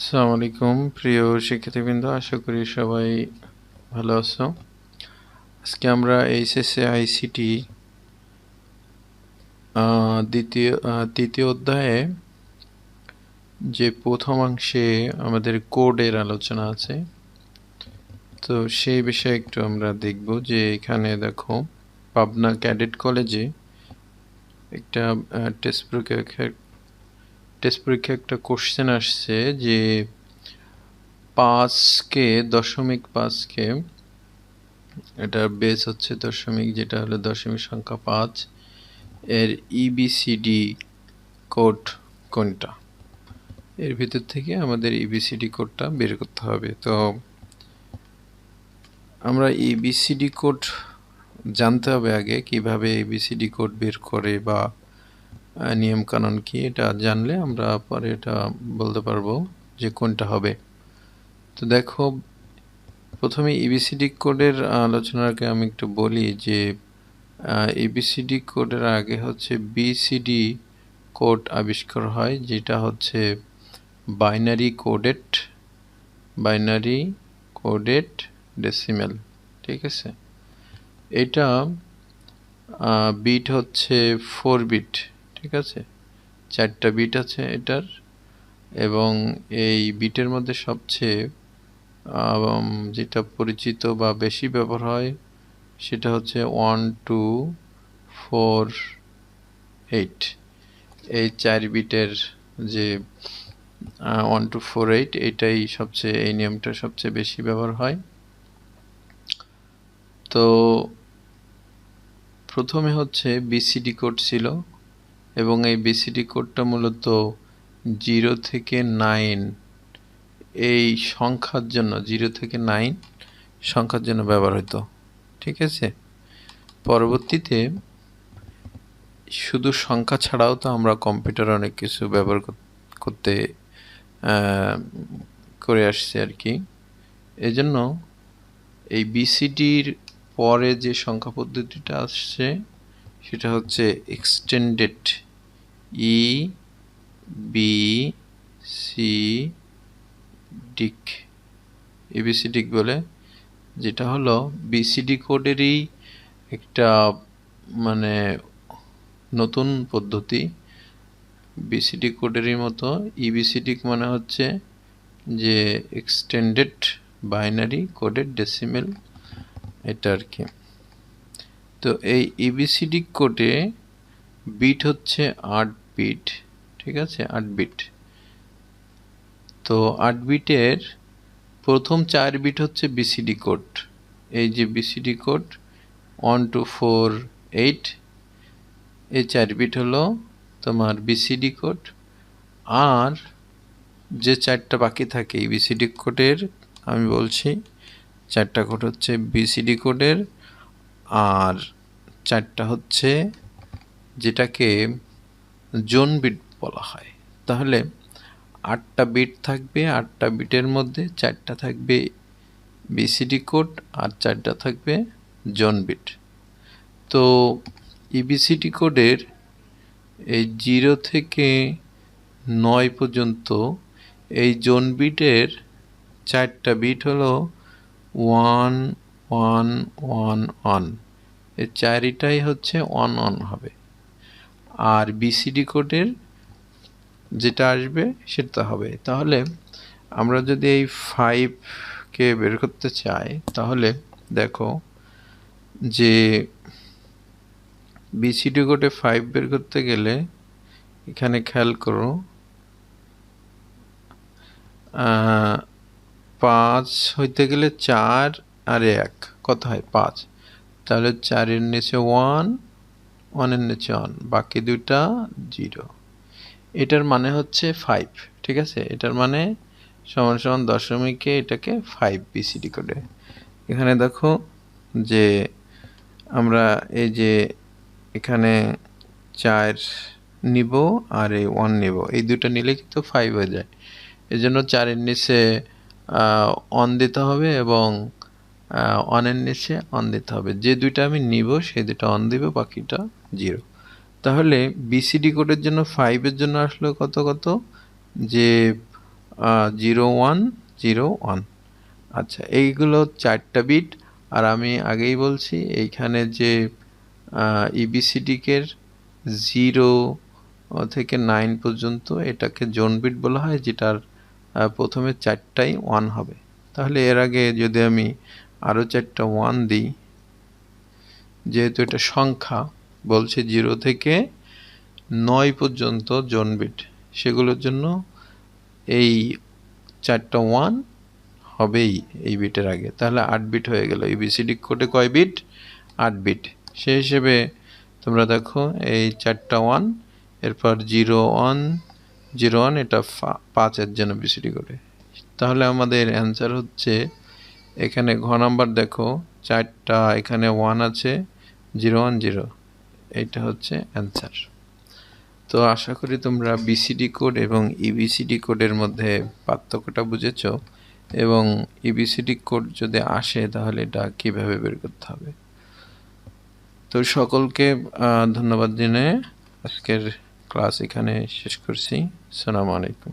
আসসালামু আলাইকুম, প্রিয় শিক্ষার্থীবৃন্দ, আশা করি সবাই ভালো আছো। আজকে আমরা এইচএসএ আইসিটি দ্বিতীয় তৃতীয় অধ্যায়ে যে প্রথমাংশে আমাদের কোডের আলোচনা আছে, তো সেই বিষয়ে একটু আমরা দেখব যে এখানে দেখো, পাবনা ক্যাডেট কলেজে একটা টেস্ট পরীক্ষা টেস্ট পরীক্ষা একটা কোশ্চেন আসছে যে পাঁচকে, দশমিক পাঁচকে, এটা বেস হচ্ছে দশমিক, যেটা হলো দশমিক সংখ্যা পাঁচ, এর ইবিসিডি কোড কোনটা? এর ভিতর থেকে আমাদের ইবিসিডি কোডটা বের করতে হবে। তো আমরা ইবিসিডি কোড জানতে হবে আগে, কীভাবে এবিসিডি কোড বের করে বা নিয়ম কানুন কি এটা জানলে আমরা পরে এটা বলতে পারব যে কোনটা হবে। তো দেখো, প্রথমে ইবিসিডি কোডের আলোচনার আগে আমি একটু বলি যে ইবিসিডি কোডের আগে হচ্ছে বিসিডি কোড আবিষ্কার হয়, যেটা হচ্ছে binary coded binary coded decimal, ঠিক আছে? এটা বিট হচ্ছে ফোর বিট। ঠিক আছে? চারটা বিট আছে এটার এবং এই বিটের মধ্যে সবচেয়ে যেটা পরিচিত বা বেশি ব্যবহার হয় সেটা হচ্ছে ওয়ান টু ফোর এইট এই চার বিটের যে ওয়ান টু ফোর এইট এটাই সবচেয়ে, এই নিয়মটা সবচেয়ে বেশি ব্যবহার হয়। তো প্রথমে হচ্ছে বিসিডি কোড ছিল। এবং এই বিসিডি কোডটা মূলত জিরো থেকে নাইন, এই সংখ্যার জন্য, জিরো থেকে নাইন সংখ্যার জন্য ব্যবহার হতো ঠিক আছে? পরবর্তীতে, শুধু সংখ্যা ছাড়াও তো আমরা কম্পিউটার অনেক কিছু ব্যবহার করতে করে আসছি আর কি। এজন্য এই বিসিডির পরে যে সংখ্যা পদ্ধতিটা আসছে, সেটা হচ্ছে এক্সটেন্ডেড ই, বি, সি, ডিক। এবিসিডিক বলে, যেটা হলো বিসিডি কোডেরই একটা মানে নতুন পদ্ধতি। বিসিডি কোডেরই মতো ইবিসিডিক মানে হচ্ছে যে এক্সটেন্ডেড বাইনারি কোডেড ডেসিমেল এটা আর কি। তো এই ইবিসিডি কোডে বিট হচ্ছে আট বিট ঠিক আছে? আট বিট তো আট বিটের প্রথম চার বিট হচ্ছে বিসিডি কোড এই যে BCD code one two four eight এই চার বিট হলো তোমার বিসিডি কোড আর যে চারটা বাকি থাকে, এই বিসিডি কোডের আমি বলছি, চারটা কোড হচ্ছে বিসিডি কোডের আর চারটা হচ্ছে যেটাকে জোন বিট বলা হয়। তাহলে আটটা বিট থাকবে, আটটা বিটের মধ্যে চারটা থাকবে বিসিডি কোড আর চারটা থাকবে জোন বিট। তো ইবিসিডি কোডের এই জিরো থেকে নয় পর্যন্ত এই জোন বিটের চারটা বিট হলো ওয়ান ওয়ান ওয়ান ওয়ান। এই চারিটাই হচ্ছে ওয়ান ওয়ান হবে। আর বিসিডি কোডের যেটা আসবে সেটা হবে। তাহলে আমরা যদি এই ফাইভকে বের করতে চাই, তাহলে দেখো যে বিসিডি কোডে ফাইভ বের করতে গেলে এখানে খেয়াল করো পাঁচ হইতে গেলে চার আর এক। কত হয়? পাঁচ। তাহলে চারের নিচে ওয়ান ওয়ানের নিচে ওয়ান, বাকি দুইটা জিরো। এটার মানে হচ্ছে ফাইভ ঠিক আছে? এটার মানে সমান সমান দশমিকে এটাকে ফাইভ বিসিডি করে। এখানে দেখো যে আমরা এই যে এখানে চার নিব আর এই ওয়ান নিব। এই দুটো নিলে কিন্তু ফাইভ হয়ে যায়। এই জন্য চারের নিচে অন দিতে হবে এবং অনের নিচে অন দিতে হবে। যে দুইটা আমি নিব, সেই দুটো অন দিব, বাকিটা জিরো তাহলে বিসিডি কোডের জন্য ফাইভের জন্য আসলো কত কত? যে জিরো ওয়ান জিরো ওয়ান আচ্ছা এইগুলো চারটা বিট আর আমি আগেই বলছি, এইখানে যে ইবিসিডিকের জিরো থেকে নাইন পর্যন্ত এটাকে জোন বিট বলা হয়, যেটার প্রথমে চারটাই ওয়ান হবে। তাহলে এর আগে যদি আমি আরও চারটা ওয়ান দিই। যেহেতু এটা সংখ্যা, বলছে জিরো থেকে নয় পর্যন্ত জোন বিট সেগুলোর জন্য এই চারটা ওয়ান হবেই এই বিটের আগে। তাহলে আট বিট হয়ে গেল। এবিসিডি কোডে কয় বিট আট বিট সেই হিসেবে তোমরা দেখো, এই চারটা ওয়ান এরপর জিরো ওয়ান জিরো ওয়ান এটা পাঁচের জন্য বিসিডি কোডে তাহলে আমাদের অ্যান্সার হচ্ছে এখানে ঘ নাম্বার দেখো, চারটা, এখানে ওয়ান আছে জিরো ওয়ান জিরো এইটা হচ্ছে অ্যান্সার তো আশা করি তোমরা বিসিডি কোড এবং ইবিসিডি কোডের মধ্যে পার্থক্যটা বুঝেছ এবং ইবিসিডি কোড যদি আসে তাহলে এটা কীভাবে বের করতে হবে? তো সকলকে ধন্যবাদ জানিয়ে আজকের ক্লাস এখানে শেষ করছি। আসসালামু আলাইকুম।